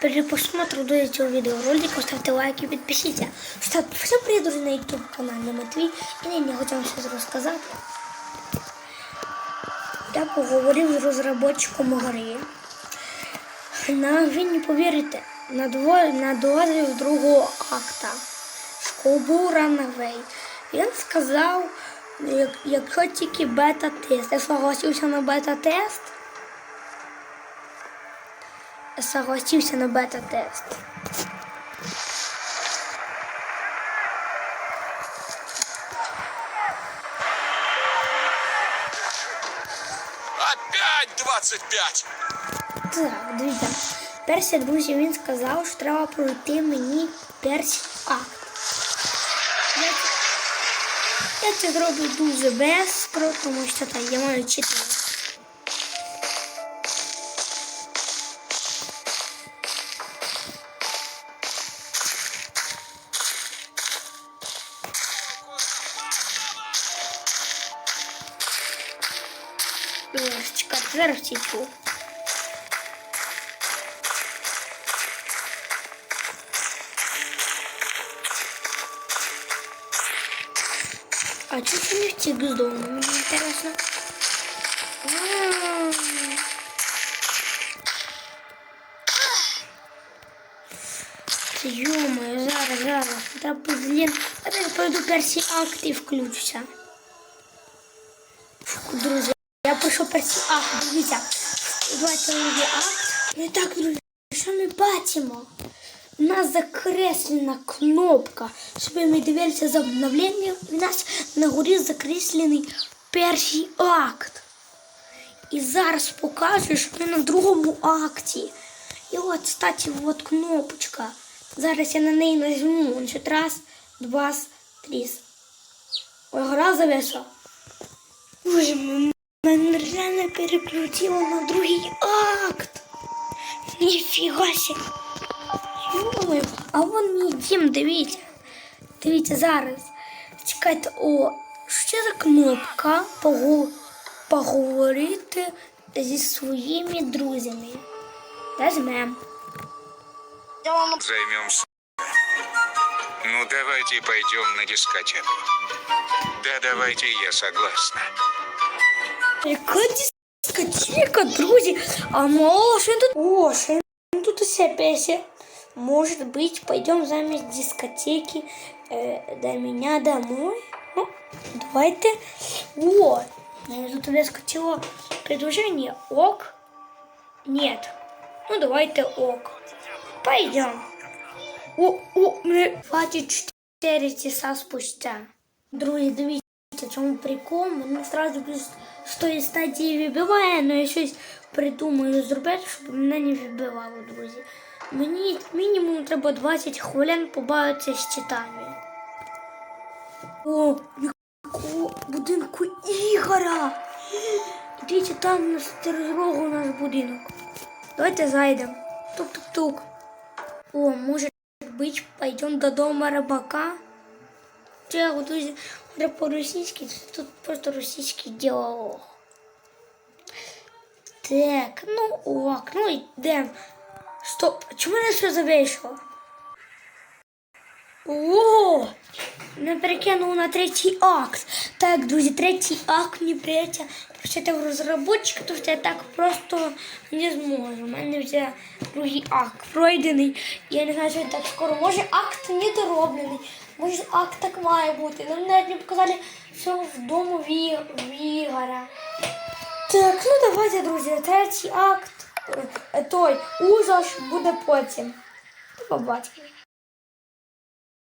при просмотру до этого видеоролика ставьте лайки, підпишіться. Що всім привіт, друзі, на YouTube каналі Матвій. І я хочу вам щось розказати. Я поговорив з розробником гри. На, ви не повірите, надолазив другого акта. Школбу Ранавей. Він сказав, як, якщо тільки бета-тест. Я согласився на бета-тест. Согласився на бета-тест. Опять 25! Так, дивіться. Перший, друзі, він сказав, що треба пройти мені перший акт. Я, це- зроблю дуже бестро, тому що так, я маю читати. Ось, чекайте, зараз втічу. А чого ти не втік з дому? Мені інтересно. А. Та Йо-моє, зараз, зараз. Треба блін. А я пойду перший акт і включуся. Фу, Друзі, я пройшов перший акт, дивіться. Давайте другий акт. Ну так, друзі, що ми бачимо? У нас закреслена кнопка, щоб ми дивилися за обновленням. У нас на горі закреслений перший акт. І зараз покажу, що ми на другому акті. І от, кстати, от кнопочка. Зараз я на неї нажму. Значить, раз, два, три. Ой, гора зависла. Боже, м- мене реально переключило на другий акт. Ніфіга себе. А вон мій дім, дивіться. Дивіться зараз. Чекайте, о, що за кнопка поговорити зі своїми друзями. Нажмем. Займемся. Ну, давайте пойдем на дискотеку. Да, давайте, я согласна. Яка дискотека, друзі? А мало що тут? О, що тут усе песе. Может быть, пойдем замість дискотеки э, до меня домой? Ну, давайте. О, я тут выскочило предложение. Ок. Нет. Ну, давайте ок. Пойдем. О, о, мне хватит 4 часа спустя. Друзі, дивіться, в Чому прикол. Мене одразу з тої стадії вибиває, але я щось придумаю зробити, щоб мене не вибивало, друзі. Мені мінімум треба 20 хвилин побавитися з читанням. О, якого будинку Ігора! Дивіться, там на стережрогу наш будинок. Давайте зайдемо. Тук-тук-тук. О, може быть, пойдем до дома рыбака? Це друзі, говорю по-російськи, тут просто російський діалог. Так, ну ок, ну йдемо. Стоп, чому не все завийшло? О! Не перекинув на третій акт. Так, друзі, третій акт мені прийдеться прочити в розробочик, тому що я так просто не зможу. У мене вже другий акт пройдений. Я не знаю, що він так скоро. Може акт не дороблений. Може акт так має бути. Нам навіть не показали, що вдома в І- в Так, ну давайте, друзі, третій акт. е, Той ужас буде потім. До побачення.